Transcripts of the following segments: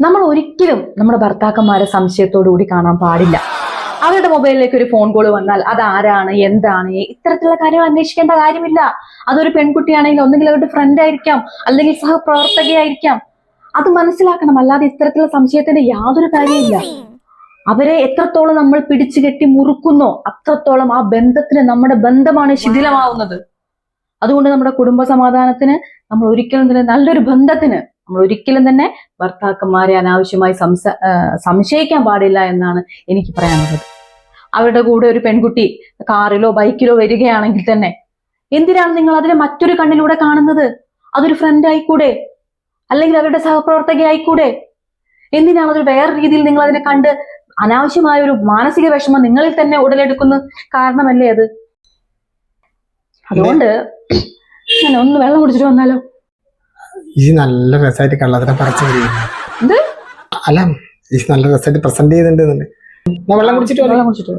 നമ്മൾ ഒരിക്കലും നമ്മുടെ ഭർത്താക്കന്മാരെ സംശയത്തോടു കൂടി കാണാൻ പാടില്ല. അവരുടെ മൊബൈലിലേക്ക് ഒരു ഫോൺ കോൾ വന്നാൽ അത് ആരാണ് എന്താണ് ഇത്തരത്തിലുള്ള കാര്യം അന്വേഷിക്കേണ്ട കാര്യമില്ല. അതൊരു പെൺകുട്ടിയാണെങ്കിൽ ഒന്നുകിൽ അവരുടെ ഫ്രണ്ട് ആയിരിക്കാം അല്ലെങ്കിൽ സഹപ്രവർത്തകയായിരിക്കാം. അത് മനസ്സിലാക്കണം അല്ലാതെ ഇത്തരത്തിലുള്ള സംശയത്തിന്റെ യാതൊരു കാര്യമില്ല അവരെ എത്രത്തോളം നമ്മൾ പിടിച്ചു കെട്ടി മുറുക്കുന്നോ അത്രത്തോളം ആ ബന്ധത്തിന് നമ്മുടെ ബന്ധമാണ് ശിഥിലമാവുന്നത്. അതുകൊണ്ട് നമ്മുടെ കുടുംബ സമാധാനത്തിന് നമ്മൾ ഒരിക്കലും തന്നെ നല്ലൊരു ബന്ധത്തിന് നമ്മൾ ഒരിക്കലും തന്നെ ഭർത്താക്കന്മാരെ അനാവശ്യമായി സംസ സംശയിക്കാൻ പാടില്ല എന്നാണ് എനിക്ക് പറയാനുള്ളത്. അവരുടെ കൂടെ ഒരു പെൺകുട്ടി കാറിലോ ബൈക്കിലോ വരികയാണെങ്കിൽ തന്നെ എന്തിനാണ് നിങ്ങൾ അതിനെ മറ്റൊരു കണ്ണിലൂടെ കാണുന്നത്? അതൊരു ഫ്രണ്ട് ആയിക്കൂടെ? അല്ലെങ്കിൽ അവരുടെ സഹപ്രവർത്തക ആയിക്കൂടെ എന്തിനാണ് അതൊരു വേറെ രീതിയിൽ നിങ്ങൾ അതിനെ കണ്ട് അനാവശ്യമായ ഒരു മാനസിക വിഷമം നിങ്ങളിൽ തന്നെ ഉടലെടുക്കുന്ന? കാരണമല്ലേ അത്? അതുകൊണ്ട് ഞാൻ ഒന്ന് വെള്ളം കുടിച്ചിട്ട് വന്നാലോ? ഈ നല്ല രസമായിട്ട് കള്ളത്തിനെ പറിച്ചു വരികയാണ് അല്ല ഈ നല്ല രസമായിട്ട് പ്രസന്റ് ചെയ്തിട്ടുണ്ട് ഞാൻ വെള്ളം കുടിച്ചിട്ട്. വെള്ളം കുടിച്ചിട്ട്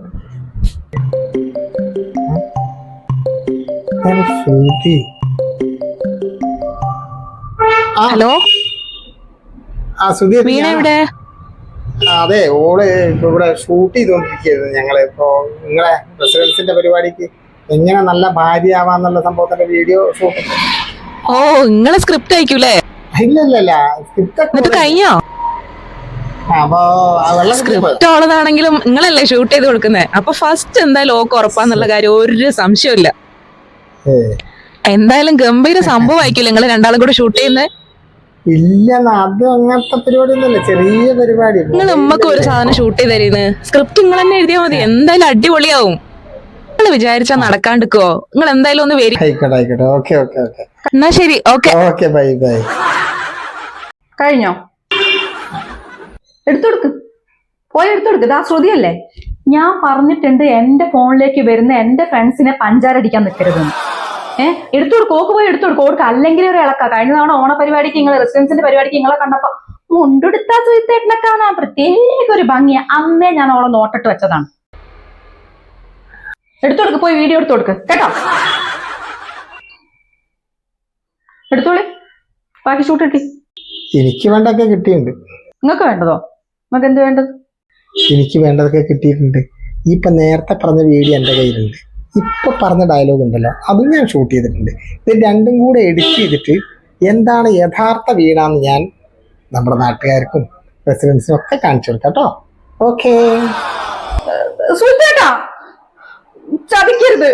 ഹലോ? ആ സുധി വീണ എവിടെ? അതെ ഓൾ ഇവിടെ ഷൂട്ട് ചെയ്തോണ്ടിരിക്കുകയായിരുന്നു ഞങ്ങൾ. ഇപ്പോ നിങ്ങളെ പ്രസിഡൻസിന്റെ പരിപാടിക്ക് എങ്ങനെ നല്ല ഭാര്യ ആവാന്നുള്ള സംഭവത്തിന്റെ വീഡിയോ ഷൂട്ട് ഓ നിങ്ങൾ സ്ക്രിപ്റ്റ് അയക്കൂലേ? ഇല്ല ഇല്ല ഇല്ല സ്ക്രിപ്റ്റ് എന്നിട്ട് കഴിഞ്ഞോ? സ്ക്രിപ്റ്റുള്ളതാണെങ്കിലും സ്ക്രിപ്റ്റ് ഉള്ളതാണെങ്കിലും നിങ്ങളല്ലേ ഷൂട്ട് ചെയ്ത് കൊടുക്കുന്നത് അപ്പൊ ഫസ്റ്റ് എന്തായാലും ഓക്ക് ഉറപ്പാന്നുള്ള കാര്യം ഒരു സംശയമില്ല എന്തായാലും ഗംഭീര സംഭവം ആയിരിക്കില്ല നിങ്ങൾ രണ്ടാളും കൂടെ ഷൂട്ട് ചെയ്യുന്നത് ഇല്ല അത് അങ്ങനത്തെ പരിപാടി ഒന്നുമല്ല ചെറിയ പരിപാടി. നിങ്ങൾ നമ്മക്ക് ഒരു സാധനം ഷൂട്ട് ചെയ്ത് തരുന്നത് സ്ക്രിപ്റ്റ് നിങ്ങൾ തന്നെ എഴുതിയാൽ മതി എന്തായാലും അടിപൊളിയാവും. നിങ്ങൾ വിചാരിച്ചാ നടക്കാണ്ടിക്കോ? നിങ്ങൾ എന്തായാലും ഒന്ന് വരും. ആയിക്കോട്ടെ ആയിക്കോട്ടെ. Okay okay okay. എന്നാ ശരി ഓക്കെ. Okay bye bye. കഴിഞ്ഞോ? എടുത്തുകൊടുക്ക് പോയി എടുത്തുകൊടുക്ക് ഇതാ ശ്രുതിയല്ലേ? ഞാൻ പറഞ്ഞിട്ടുണ്ട് എന്റെ ഫോണിലേക്ക് വരുന്ന എന്റെ ഫ്രണ്ട്സിനെ പഞ്ചാരടിക്കാൻ നിൽക്കരുതെന്ന് ഏഹ് എടുത്തുകൊടുക്ക് ഓക്ക് പോയി എടുത്തുകൊടുക്ക് ഓർക്ക് അല്ലെങ്കിൽ ഒരു ഇളക്ക. കഴിഞ്ഞ തവണ ഓണ പരിപാടിക്ക് നിങ്ങൾ റെസിഡൻസിന്റെ പരിപാടിക്ക് നിങ്ങളെ കണ്ടപ്പോ മുണ്ടെടുത്താ സുഹൃത്തേട്ടനെ കാണാൻ പ്രത്യേക ഒരു ഭംഗിയ. അന്നേ ഞാൻ ഓളെ നോട്ടിട്ട് വെച്ചതാണ്. എടുത്തുകൊടുക്ക് പോയി വീഡിയോ എടുത്തു കൊടുക്ക് കേട്ടോ? എടുത്തോളി. ബാക്കി ഷൂട്ട് കിട്ടി. എനിക്ക് വേണ്ടതൊക്കെ കിട്ടിയിട്ടുണ്ട്. നിങ്ങൾക്ക് വേണ്ടതോ? നിങ്ങൾക്ക് എന്ത് വേണ്ടത്? എനിക്ക് വേണ്ടതൊക്കെ കിട്ടിയിട്ടുണ്ട്. ഇപ്പൊ നേരത്തെ പറഞ്ഞ വീഡിയോ എന്റെ കയ്യിലുണ്ട്. ഇപ്പൊ പറഞ്ഞ ഡയലോഗ് ഉണ്ടല്ലോ അതും ഞാൻ ഷൂട്ട് ചെയ്തിട്ടുണ്ട്. ഇത് രണ്ടും കൂടെ എഡിറ്റ് ചെയ്തിട്ട് എന്താണ് യഥാർത്ഥ വീടാന്ന് ഞാൻ നമ്മുടെ നാട്ടുകാർക്കും റെസിഡൻസിനും ഒക്കെ കാണിച്ചു കൊടുക്കാം കേട്ടോ. ഓക്കേ ചതിക്കരുത്.